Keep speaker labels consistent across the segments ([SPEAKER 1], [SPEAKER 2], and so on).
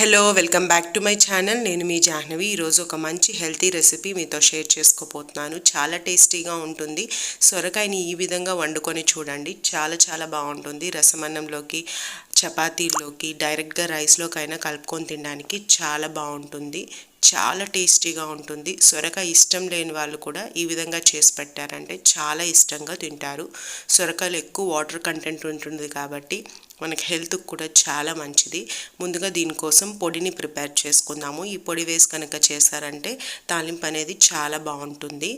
[SPEAKER 1] Hello welcome back to my channel నేను మీ జాహ్నవి. ఈరోజు ఒక మంచి హెల్తీ రెసిపీ మీతో షేర్ చేసుకోబోతున్నాను. చాలా టేస్టీగా ఉంటుంది. సొరకాయని ఈ విధంగా వండుకొని చూడండి. చాలా చాలా బాగుంటుంది. రసమన్నంలోకి చపాతీల్లోకి డైరెక్ట్గా రైస్లోకైనా కలుపుకొని తినడానికి చాలా బాగుంటుంది. చాలా టేస్టీగా ఉంటుంది. సొరకాయ ఇష్టం లేని వాళ్ళు కూడా ఈ విధంగా చేసి పెట్టారంటే చాలా ఇష్టంగా తింటారు. సొరకాయలు ఎక్కువ వాటర్ కంటెంట్ ఉంటుంది కాబట్టి మనకి హెల్త్కి కూడా చాలా మంచిది. ముందుగా దీనికోసం పొడిని ప్రిపేర్ చేసుకుందాము. ఈ పొడి వేసి కనుక చేశారంటే తాలింపు అనేది చాలా బాగుంటుంది.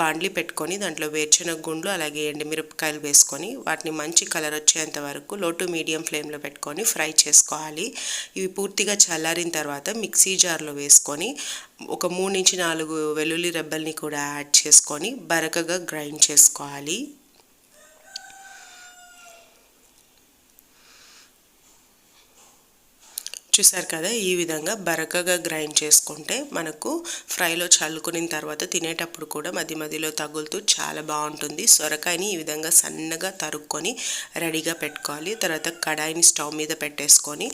[SPEAKER 1] బాండ్లీ పెట్టుకొని దాంట్లో వేరుశనగ గుండ్లు అలాగే ఎండుమిరపకాయలు వేసుకొని వాటిని మంచి కలర్ వచ్చేంత వరకు లో టు మీడియం ఫ్లేమ్లో పెట్టుకొని ఫ్రై చేసుకోవాలి. ఇవి పూర్తిగా చల్లారిన తర్వాత మిక్సీ జార్లో వేసుకొని ఒక మూడు నుంచి నాలుగు వెల్లుల్లి రెబ్బల్ని కూడా యాడ్ చేసుకొని బరకగా గ్రైండ్ చేసుకోవాలి. చూసారు కదా ఈ విధంగా బరకగా గ్రైండ్ చేసుకుంటే మనకు ఫ్రైలో చల్లుకున్న తర్వాత తినేటప్పుడు కూడా మధ్య మధ్యలో తగులుతూ చాలా బాగుంటుంది. సొరకాయని ఈ విధంగా సన్నగా తరుక్కొని రెడీగా పెట్టుకోవాలి. తర్వాత కడాయిని స్టవ్ మీద పెట్టేసుకొని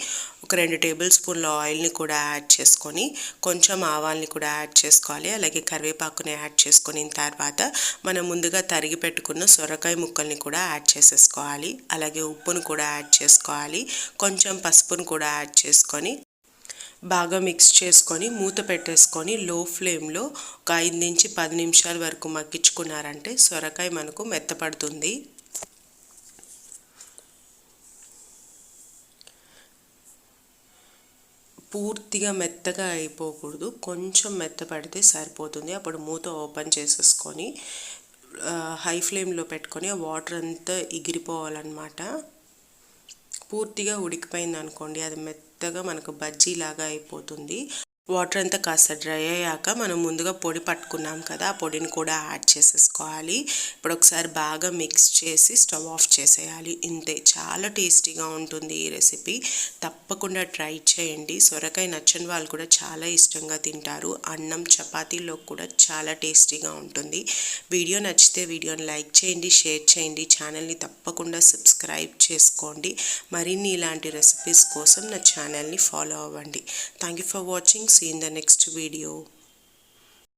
[SPEAKER 1] ఒక రెండు టేబుల్ స్పూన్ల ఆయిల్ని కూడా యాడ్ చేసుకొని కొంచెం ఆవాల్ని కూడా యాడ్ చేసుకోవాలి. అలాగే కరివేపాకుని యాడ్ చేసుకుని తర్వాత మనం ముందుగా తరిగి పెట్టుకున్న సొరకాయ ముక్కల్ని కూడా యాడ్ చేసేసుకోవాలి. అలాగే ఉప్పును కూడా యాడ్ చేసుకోవాలి. కొంచెం పసుపును కూడా యాడ్ చేసుకొని బాగా మిక్స్ చేసుకొని మూత పెట్టేసుకొని లో ఫ్లేమ్లో ఒక ఐదు నుంచి పది నిమిషాల వరకు మగ్గించుకున్నారంటే సొరకాయ మనకు మెత్తపడుతుంది. పూర్తిగా మెత్తగా అయిపోకూడదు. కొంచెం మెత్తపడితే సరిపోతుంది. అప్పుడు మూత ఓపెన్ చేసేసుకొని హై ఫ్లేమ్లో పెట్టుకొని ఆ వాటర్ అంతా ఎగిరిపోవాలన్నమాట. పూర్తిగా ఉడికిపోయింది అనుకోండి అది మెత్తగా మనకు బజ్జీలాగా అయిపోతుంది. వాటర్ అంతా కాస్త డ్రై అయ్యాక మనం ముందుగా పొడి పట్టుకున్నాం కదా ఆ పొడిని కూడా యాడ్ చేసేసుకోవాలి. ఇప్పుడు ఒకసారి బాగా మిక్స్ చేసి స్టవ్ ఆఫ్ చేసేయాలి. ఇంతే చాలా టేస్టీగా ఉంటుంది ఈ రెసిపీ. తప్పకుండా ట్రై చేయండి. సొరకాయ నచ్చని వాళ్ళు కూడా చాలా ఇష్టంగా తింటారు. అన్నం చపాతీలో కూడా చాలా టేస్టీగా ఉంటుంది. వీడియో నచ్చితే వీడియోని లైక్ చేయండి షేర్ చేయండి ఛానల్ని తప్పకుండా సబ్స్క్రైబ్ చేసుకోండి. మరిన్ని ఇలాంటి రెసిపీస్ కోసం నా ఛానల్ని ఫాలో అవ్వండి. Thank you for watching. See in the next video